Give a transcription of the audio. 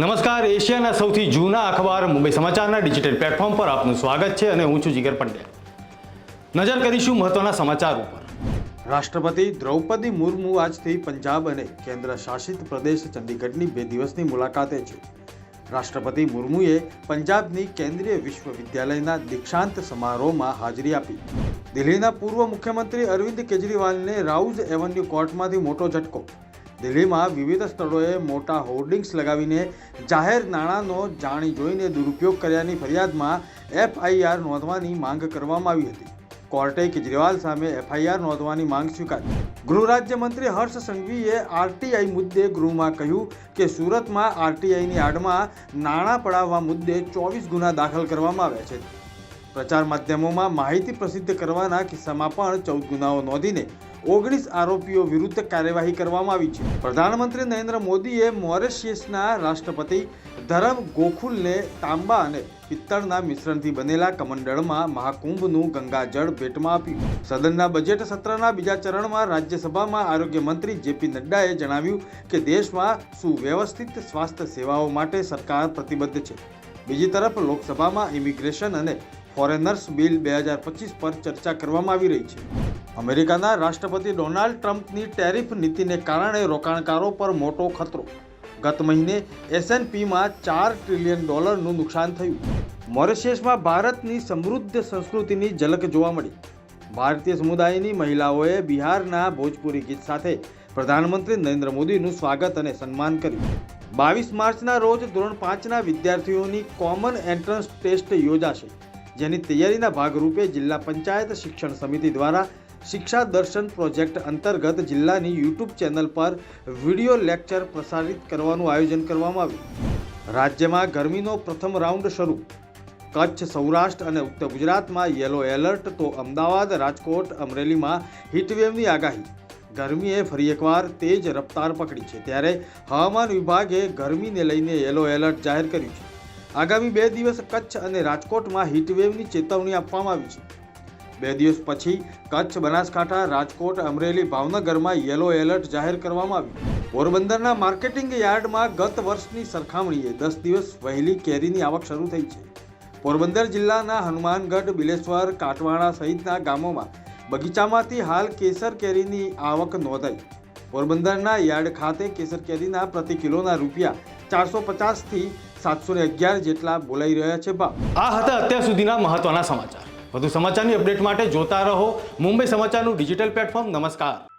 નમસ્કાર, એશિયાના સૌથી જૂના અખબાર મુંબઈ સમાચારના ડિજિટલ પ્લેટફોર્મ પર આપનું સ્વાગત છે અને હું છું જીગર પંડ્યા. નજર કરીશું મહત્વના સમાચાર ઉપર. રાષ્ટ્રપતિ દ્રૌપદી મુર્મુ આજથી પંજાબ અને કેન્દ્ર શાસિત પ્રદેશ ચંદીગઢની બે દિવસની મુલાકાતે છે. રાષ્ટ્રપતિ મુર્મુએ પંજાબની કેન્દ્રીય વિશ્વવિદ્યાલયના દીક્ષાંત સમારોહમાં હાજરી આપી. દિલ્હીના પૂર્વ મુખ્યમંત્રી અરવિંદ કેજરીવાલને રાઉઝ એવન્યુ કોર્ટમાંથી મોટો ઝટકો દિલ્હીમાં વિવિધ સ્થળોએ મોટા હોર્ડિંગ્સ લગાવીને જાહેર નાણાંનો જાણી જોઈને દુરુપયોગ કર્યાની ફરિયાદમાં એફઆઈઆર નોંધવાની માંગ કરવામાં આવી હતી. કોર્ટે કેજરીવાલ સામે એફઆઈઆર નોંધવાની માંગ સ્વીકારી. ગૃહ રાજ્યમંત્રી હર્ષ સંઘવીએ આરટીઆઈ મુદ્દે ગૃહમાં કહ્યું કે સુરતમાં આરટીઆઈની આડમાં નાણાં પડાવવા મુદ્દે ચોવીસ ગુના દાખલ કરવામાં આવ્યા છે. પ્રચાર માધ્યમોમાં માહિતી પ્રસિદ્ધ કરવાના કિસ્સામાં પણ ચૌદ ગુનાઓ નોંધીને ઓગણીસ આરોપીઓ વિરુદ્ધ કાર્યવાહી કરવામાં આવી છે. પ્રધાનમંત્રી નરેન્દ્ર મોદીએ મોરેશિયસના રાષ્ટ્રપતિ ધરમ ગોખુલને તાંબા અને પિત્તળના મિશ્રણથી બનેલા કમંડળમાં મહાકુંભનું ગંગાજળ ભેટમાં આપ્યું. સદનના બજેટ સત્રના બીજા ચરણમાં રાજ્યસભામાં આરોગ્ય મંત્રી જેપી નડ્ડાએ જણાવ્યું કે દેશમાં સુવ્યવસ્થિત સ્વાસ્થ્ય સેવાઓ માટે સરકાર પ્રતિબદ્ધ છે. બીજી તરફ લોકસભામાં ઇમિગ્રેશન અને ફોરેનર્સ બિલ બે હજાર પચીસ પર ચર્ચા કરવામાં આવી રહી છે. અમેરિકાના રાષ્ટ્રપતિ ડોનાલ્ડ ટ્રમ્પની ટેરિફ નીતિને કારણે રોકાણકારો પર મોટો ખતરો. ગત મહિને એસએનપીમાં ચાર ટ્રિલિયન ડોલરનું નુકસાન થયું. મોરિશિયસમાં ભારતની સમૃદ્ધ સંસ્કૃતિની ઝલક જોવા મળી. ભારતીય સમુદાયની મહિલાઓએ બિહારના ભોજપુરી ગીત સાથે પ્રધાનમંત્રી નરેન્દ્ર મોદીનું સ્વાગત અને સન્માન કર્યું. બાવીસ માર્ચના રોજ ધોરણ પાંચના વિદ્યાર્થીઓની કોમન એન્ટ્રન્સ ટેસ્ટ યોજાશે. જેની તૈયારીના ભાગરૂપે જિલ્લા પંચાયત શિક્ષણ સમિતિ દ્વારા શિક્ષા દર્શન પ્રોજેક્ટ અંતર્ગત જિલ્લાની યુટ્યુબ ચેનલ પર વીડિયો લેક્ચર પ્રસારિત કરવાનું આયોજન કરવામાં આવ્યું. રાજ્યમાં ગરમીનો પ્રથમ રાઉન્ડ શરૂ. કચ્છ, સૌરાષ્ટ્ર અને ઉત્તર ગુજરાતમાં યલો એલર્ટ તો અમદાવાદ, રાજકોટ, અમરેલીમાં હીટવેવની આગાહી. ગરમીએ ફરી એકવાર તેજ રફતાર પકડી છે ત્યારે હવામાન વિભાગે ગરમીને લઈને યલો એલર્ટ જાહેર કર્યું છે. આગામી બે દિવસ કચ્છ અને રાજકોટમાં હીટવેવની ચેતવણી આપવામાં આવી છે. બે દિવસ પછી કચ્છ, બનાસકાંઠા, રાજકોટ, અમરેલી, ભાવનગરમાં યલો એલર્ટ જાહેર કરવામાં આવ્યું. પોરબંદરના માર્કેટિંગ યાર્ડમાં ગત વર્ષની સરખામણીએ દસ દિવસ વહેલી કેરીની આવક શરૂ થઈ છે. પોરબંદર જિલ્લાના હનુમાનગઢ, બિલેશ્વર કાટવાડા સહિતના ગામોમાં બગીચામાંથી હાલ કેસર કેરીની આવક નોંધાઈ. પોરબંદરના યાર્ડ ખાતે કેસર કેરીના પ્રતિ કિલોના રૂપિયા ચારસો પચાસથી સાતસો અગિયાર જેટલા બોલાઈ રહ્યા છે ભાવ. આ હતા અત્યાર સુધીના મહત્વના સમાચાર. વધુ સમાચારની અપડેટ માટે જોતા રહો મુંબઈ સમાચારનું ડિજિટલ પ્લેટફોર્મ. નમસ્કાર.